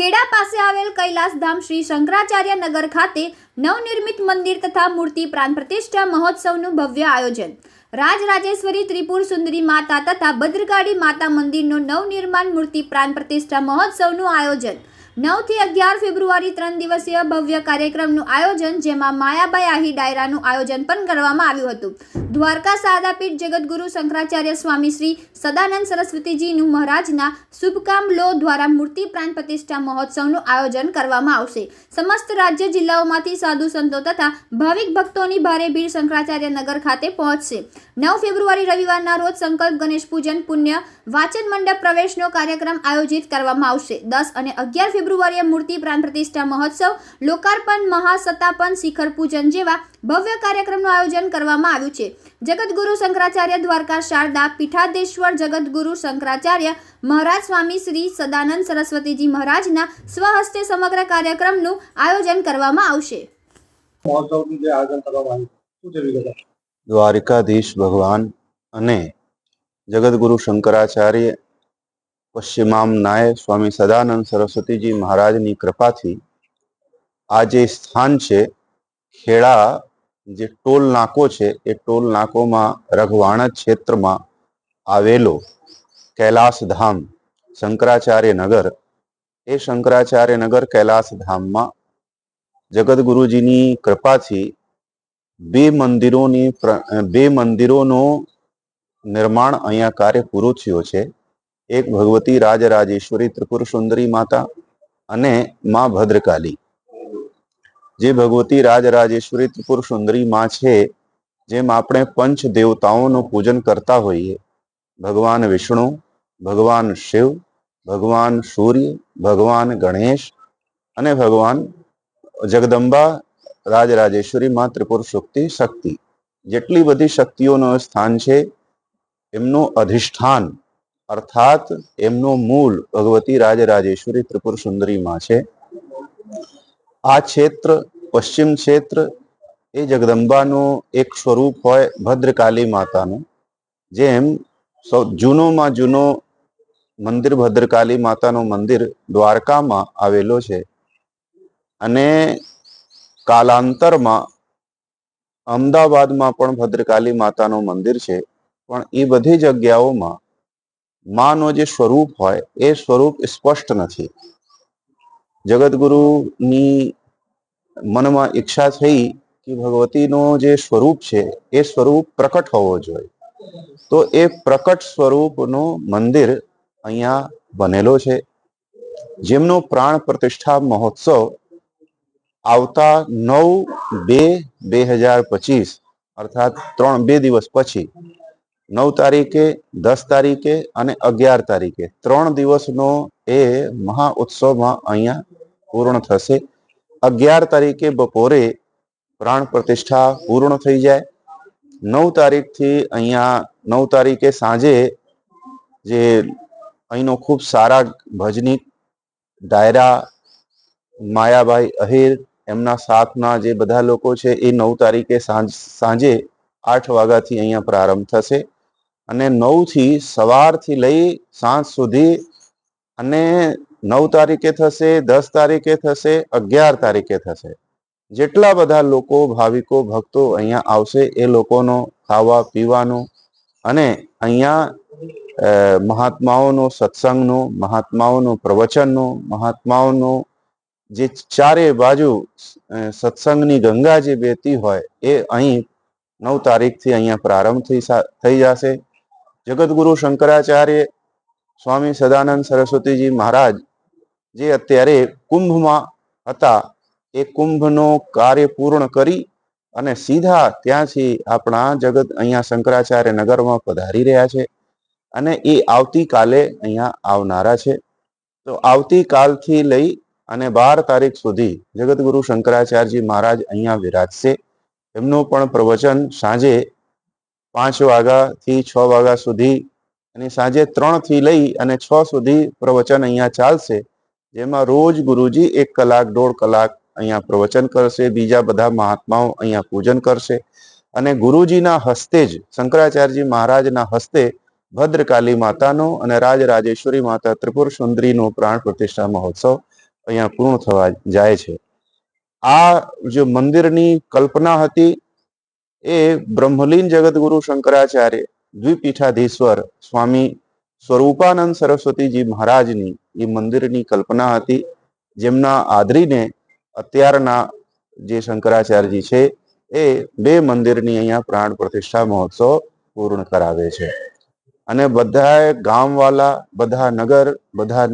ખેડા પાસે આવેલ કૈલાસધામ શ્રી શંકરાચાર્ય નગર ખાતે નવનિર્મિત મંદિર તથા મૂર્તિ પ્રાણ પ્રતિષ્ઠા મહોત્સવનું ભવ્ય આયોજન. રાજરાજેશ્વરી ત્રિપુર સુંદરી માતા તથા ભદ્રકાળી માતા મંદિરનું નવનિર્માણ મૂર્તિ પ્રાણ પ્રતિષ્ઠા મહોત્સવનું આયોજન. નવથી અગિયાર ફેબ્રુઆરી ત્રણ દિવસીય ભવ્ય કાર્યક્રમનું આયોજન, જેમાં માયાબાઈ આહી ડાયરાનું આયોજન પણ કરવામાં આવ્યું હતું. દ્વારકા સાદાપીઠ જગતગુરુ શંકરાચાર્ય સ્વામી શ્રી સદાનંદ સરસ્વતીજીનું મહારાજના શુભકામ લો દ્વારા મૂર્તિ પ્રાણ પ્રતિષ્ઠા મહોત્સવનું આયોજન કરવામાં આવશે. સમસ્ત રાજ્ય જિલ્લાઓમાંથી સાધુ સંતો તથા ભાવિક ભક્તોની ભારે ભીડ શંકરાચાર્ય નગર ખાતે પહોંચશે. નવ ફેબ્રુઆરી રવિવારના રોજ સંકલ્પ ગણેશ પૂજન પુણ્ય વાચન મંડપ પ્રવેશનો કાર્યક્રમ આયોજિત કરવામાં આવશે. દસ અને અગિયાર ફેબ્રુઆરીએ મૂર્તિ પ્રાણ પ્રતિષ્ઠા મહોત્સવ લોકાર્પણ મહાસત્તાપન શિખર પૂજન જેવા ભવ્ય કાર્યક્રમનું આયોજન કરવામાં આવ્યું છે. જગતગુરુ શંકરાચાર્ય દ્વારકા શારદા પીઠાદેશ્વર જગતગુરુ શંકરાચાર્ય મહારાજ સ્વામી શ્રી સદાનંદ સરસ્વતીજી મહારાજના સ્વહસ્તે સમગ્ર કાર્યક્રમનું આયોજન કરવામાં આવશે. મહોત્સવનું જે આયોજન કરવામાં આવ્યું શું છે વિગત દ્વારિકાધીશ ભગવાન અને જગતગુરુ શંકરાચાર્ય પશ્ચિમામનાય સ્વામી સદાનંદ સરસ્વતીજી મહારાજની કૃપાથી આ જે સ્થાન છે, ખેડા જે ટોલ નાકો છે, એ ટોલ નાકોમાં રઘવાણા ક્ષેત્રમાં આવેલો કૈલાસ ધામ શંકરાચાર્ય નગર, એ શંકરાચાર્ય નગર કૈલાસ ધામમાં જગદગુરુજીની કૃપાથી બે મંદિરોની બે મંદિરોનું નિર્માણ અહીંયા કાર્ય પૂરું થયું છે. એક ભગવતી રાજરાજેશ્વરી ત્રિપુર સુંદરી માતા અને માં ભદ્રકાલી. જે ભગવતી રાજરાજેશ્વરી ત્રિપુર સુંદરી માં છે, જેમ આપણે પંચ દેવતાઓનું પૂજન કરતા હોઈએ, ભગવાન વિષ્ણુ, ભગવાન શિવ, ભગવાન સૂર્ય, ભગવાન ગણેશ અને ભગવાન જગદંબા રાજરાજેશ્વરી માં ત્રિપુર શક્તિ શક્તિ. જેટલી બધી શક્તિઓનું સ્થાન છે, એમનું અધિષ્ઠાન અર્થાત એમનું મૂળ ભગવતી રાજરાજેશ્વરી ત્રિપુર સુંદરીમાં છે. આ ક્ષેત્ર, પશ્ચિમ ક્ષેત્ર એ જગદંબાનું એક સ્વરૂપ હોય ભદ્રકાલી માતાનું, જેમ સૌ, જૂનોમાં જૂનો મંદિર ભદ્રકાલી માતાનું મંદિર દ્વારકામાં આવેલો છે. અને કાલાંતરમાં અમદાવાદમાં પણ ભદ્રકાલી માતાનું મંદિર છે. પણ એ બધી જગ્યાઓમાં માનો જે સ્વરૂપ હોય, એ સ્વરૂપ સ્પષ્ટ નથી. જગતગુરુની મનમાં ઈચ્છા થઈ કે ભગવતીનો જે સ્વરૂપ છે, એ સ્વરૂપ પ્રકટ હોવો જોઈએ. તો એ પ્રકટ સ્વરૂપનું મંદિર અહીંયા બનેલો છે. જેમનો પ્રાણ પ્રતિષ્ઠા મહોત્સવ આવતા નવ બે બે હજાર પચીસ, અર્થાત ત્રણ બે દિવસ પછી નવ તારીખે, દસ તારીખે અને અગિયાર તારીખે. ત્રણ દિવસનો એ મહા ઉત્સવમાં અહીંયા પૂર્ણ થશે. અગિયાર તારીખે બપોરે પ્રાણ પ્રતિષ્ઠા પૂર્ણ થઈ જાય. નવ તારીખથી અહીંયા, નવ તારીખે સાંજે જે અહીંનો ખૂબ સારા ભજનીક ડાયરા માયાભાઈ અહીર, એમના સાથના જે બધા લોકો છે એ નવ તારીખે સાંજ, સાંજે આઠ વાગ્યાથી અહીંયા પ્રારંભ થશે. અને નવથી સવારથી લઈ સાંજ સુધી અને નવ તારીખે થશે, દસ તારીખે થશે, અગિયાર તારીખે થશે. જેટલા બધા લોકો, ભાવિકો, ભક્તો અહીંયા આવશે, એ લોકોનો ખાવા, પીવાનું અને અહીંયા મહાત્માઓનો સત્સંગનો, મહાત્માઓનો પ્રવચનનો, મહાત્માઓનો જે ચારે બાજુ સત્સંગની ગંગા જે વહેતી હોય, એ અહીં નવ તારીખથી અહીંયા પ્રારંભ થઈ થઈ જશે. જગતગુરુ શંકરાચાર્ય સ્વામી સદાનંદ સરસ્વતીજી મહારાજ જે અત્યારે કુંભમાં હતા, એ કુંભનો કાર્ય પૂર્ણ કરી અને સીધા ત્યાંથી આપણા જગત અહીંયા શંકરાચાર્ય નગરમાં પધારી રહ્યા છે અને એ આવતીકાલે અહીંયા આવનારા છે. તો આવતીકાલથી લઈ અને બાર તારીખ સુધી જગતગુરુ શંકરાચાર્યજી મહારાજ અહીંયા વિરાજશે. એમનું પણ પ્રવચન સાંજે પાંચ વાગ્યાથી છ વાગ્યા સુધી અને સાંજે ત્રણથી લઈ અને છ સુધી પ્રવચન અહીંયા ચાલશે, જેમાં રોજ ગુરુજી એક કલાક, દોઢ કલાક અહીંયા પ્રવચન કરશે, બીજા બધા મહાત્માઓ અહીંયા પૂજન કરશે. અને ગુરુજીના હસ્તે જ, શંકરાચાર્યજી મહારાજના હસ્તે ભદ્રકાલી માતાનો અને રાજરાજેશ્વરી માતા ત્રિપુર સુંદરીનો પ્રાણ પ્રતિષ્ઠા મહોત્સવ અહીંયા પૂર્ણ થવા જાય છે. આ જે મંદિરની કલ્પના હતી એ બ્રહ્મલીન જગતગુરુ શંકરાચાર્ય, દ્વિપીઠાધીશ્વર સ્વામી સ્વરૂપાનંદ સરસ્વતીજી મહારાજની એ મંદિરની કલ્પના હતી, જેમના આદરીને અત્યારના જે શંકરાચાર્યજી છે, એ બે મંદિરની અહીંયા પ્રાણ પ્રતિષ્ઠા મહોત્સવ પૂર્ણ કરાવે છે. અને બધાએ ગામવાલા, બધા નગર બધા